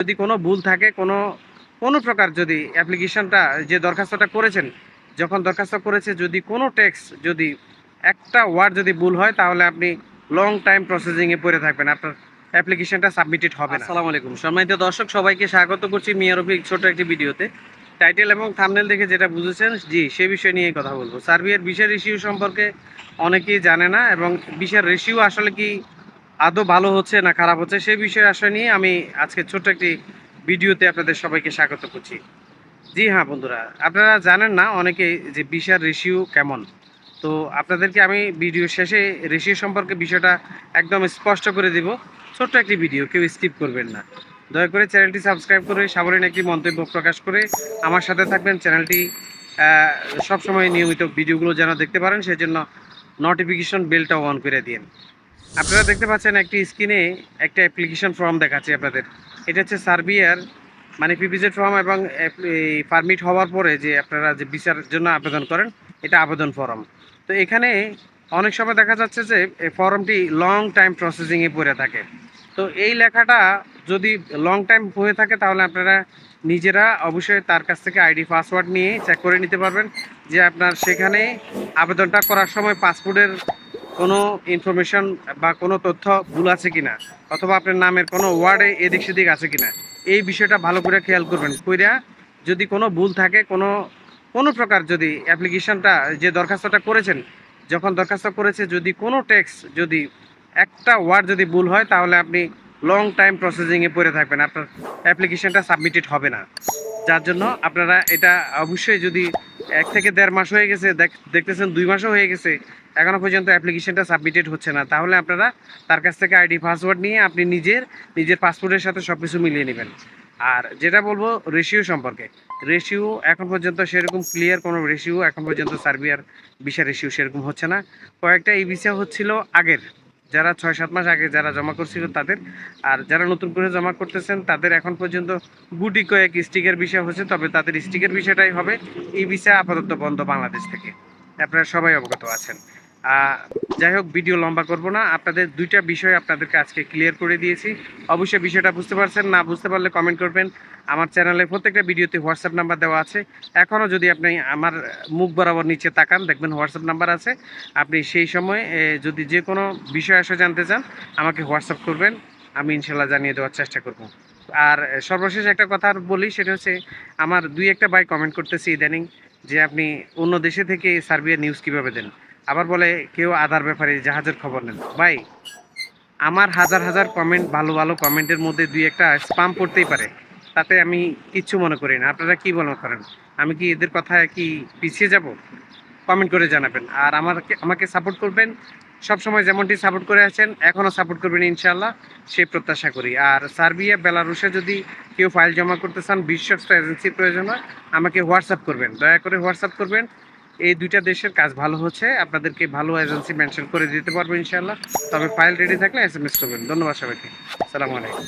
যদি কোনো ভুল থাকে, কোনো কোনো প্রকার যদি অ্যাপ্লিকেশনটা যে দরখাস্তটা করেছেন, যখন দরখাস্ত করেছে, যদি কোনো টেক্সট যদি একটা ওয়ার্ড যদি ভুল হয়, তাহলে আপনি লং টাইম প্রসেসিংয়ে পড়ে থাকবেন। আপনার অ্যাপ্লিকেশনটা সাবমিটেড হবে আসসালামু আলাইকুম। সম্মানিত দর্শক, সবাইকে স্বাগত করছি মিয়া রফিক ছোট একটি ভিডিওতে। টাইটেল এবং থামনেল দেখে যেটা বুঝেছেন, জি, সে বিষয় নিয়ে কথা বলব। সার্বিয়ার বিশার রেশিও সম্পর্কে অনেকেই জানে না, এবং বিশার রেশিও আসলে কি আদৌ ভালো হচ্ছে না খারাপ হচ্ছে সেই বিষয়ে আশয় নিয়ে আমি আজকে ছোট্ট একটি ভিডিওতে আপনাদের সবাইকে স্বাগত করছি। জি হ্যাঁ বন্ধুরা, আপনারা জানেন না অনেকে যে বিশার রেশিও কেমন। তো আপনাদেরকে আমি ভিডিও শেষে রেশিও সম্পর্কে বিষয়টা একদম স্পষ্ট করে দিব। ছোট্ট একটি ভিডিও, কেউ স্কিপ করবেন না। দয়া করে চ্যানেলটি সাবস্ক্রাইব করে সাবলীন একটি মন্তব্য প্রকাশ করে আমার সাথে থাকবেন। চ্যানেলটি সবসময় নিয়মিত ভিডিওগুলো যেন দেখতে পারেন, সেজন্য নোটিফিকেশন বেলটা অন করে দিন। আপনারা দেখতে পাচ্ছেন একটি স্ক্রিনে একটা অ্যাপ্লিকেশন ফর্ম দেখাচ্ছি আপনাদের। এটা হচ্ছে সার্বিয়ার মানে পিপিজেড ফর্ম এবং পারমিট হওয়ার পরে যে আপনারা যে বিচারের জন্য আবেদন করেন, এটা আবেদন ফর্ম তো এখানে অনেক সময় দেখা যাচ্ছে যে এই ফর্মটি লং টাইম প্রসেসিংয়ে পড়ে থাকে। তো এই লেখাটা যদি লং টাইম হয়ে থাকে, তাহলে আপনারা নিজেরা অবশ্যই তার কাছ থেকে আইডি পাসওয়ার্ড নিয়ে চেক করে নিতে পারবেন যে আপনার সেখানে আবেদনটা করার সময় পাসপোর্টের কোনো ইনফরমেশন বা কোনো তথ্য ভুল আছে কিনা? অথবা আপনার নামের কোনো ওয়ার্ডে এদিক সেদিক আছে কিনা? এই বিষয়টা ভালো করে খেয়াল করবেন। কইরা যদি কোনো ভুল থাকে, কোনো কোনো প্রকার যদি অ্যাপ্লিকেশনটা যে দরখাস্তটা করেছেন, যখন দরখাস্ত করেছে, যদি কোনো টেক্সট যদি একটা ওয়ার্ড যদি ভুল হয়, তাহলে আপনি লং টাইম প্রসেসিংয়ে পড়ে থাকবেন। আপনার অ্যাপ্লিকেশনটা সাবমিটেড হবে না। যার জন্য আপনারা এটা অবশ্যই যদি এক থেকে দেড় মাস হয়ে গেছে, দেখ- দেখতেছেন দুই মাসও হয়ে গেছে, এখনও পর্যন্ত অ্যাপ্লিকেশনটা সাবমিটেড হচ্ছে না। তাহলে আপনারা তার কাছ থেকে আইডি পাসওয়ার্ড নিয়ে আপনি নিজের নিজের পাসপোর্টের সাথে সব কিছু মিলিয়ে নেবেন। আর যেটা বলব রেশিও সম্পর্কে। রেশিও এখন পর্যন্ত সেরকম ক্লিয়ার কোনো রেশিও এখন পর্যন্ত সার্বিয়ার ভিসা রেশিও সেরকম হচ্ছে না। কয়েকটা এই ভিসা হচ্ছিল আগের। যারা ছয় সাত মাস আগে যারা জমা করছিল তাদের, আর যারা নতুন করে জমা করতেছেন তাদের এখন পর্যন্ত গুটি কয়েক স্টিকের বিষয় হচ্ছে তবে তাদের স্টিকের বিষয়টাই হবে এই বিষয়ে আপাতত বন্ধ বাংলাদেশ থেকে। আপনারা সবাই অবগত আছেন। যাই হোক, ভিডিও লম্বা করব না। আপনাদের দুইটা বিষয় আপনাদেরকে আজকে ক্লিয়ার করে দিয়েছি। অবশ্যই বিষয়টা বুঝতে পারছেন, না বুঝতে পারলে কমেন্ট করবেন। আমার চ্যানেলে প্রত্যেকটা ভিডিওতে হোয়াটসঅ্যাপ নাম্বার দেওয়া আছে। এখনও যদি আপনি আমার মুখ বরাবর নিচে তাকান, দেখবেন হোয়াটসঅ্যাপ নাম্বার আছে। আপনি সেই সময় যদি যে কোনো বিষয় আসে জানতে চান, আমাকে হোয়াটসঅ্যাপ করবেন। আমি ইনশাল্লাহ জানিয়ে দেওয়ার চেষ্টা করব। আর সর্বশেষ একটা কথা বলি, সেটা হচ্ছে আমার দুই একটা ভাই কমেন্ট করতেছি ইদানিং, যে আপনি অন্য দেশে থেকে সার্বিয়া নিউজ কীভাবে দেন? আবার বলে কেউ আধার ব্যাপারে জাহাজের খবর নেন। ভাই, আমার হাজার হাজার কমেন্ট ভালো ভালো কমেন্টের মধ্যে দুই একটা স্পাম পড়তেই পারে। তাতে আমি কিচ্ছু মনে করি না। আপনারা কি মনে করেন? আমি কি এদের কথায় কি পিছিয়ে যাব? কমেন্ট করে জানাবেন। আর আমার আমাকে সাপোর্ট করবেন। সব সময় যেমনটি সাপোর্ট করে আছেন, এখনও সাপোর্ট করবেন ইনশাল্লাহ সেই প্রত্যাশা করি। আর সার্বিয়া, বেলারুশে যদি কেউ ফাইল জমা করতে চান, বিশ্বস্ত এজেন্সির প্রয়োজন হয়, আমাকে হোয়াটসঅ্যাপ করবেন। দয়া করে হোয়াটসঅ্যাপ করবেন। এই দুইটা দেশের কাজ ভালো হচ্ছে, আপনাদেরকে ভালো এজেন্সি মেনশন করে দিতে পারব ইনশাল্লাহ তবে ফাইল রেডি থাকলে এস এম এস করবেন। ধন্যবাদ সবাইকে। সালামু আলাইকুম।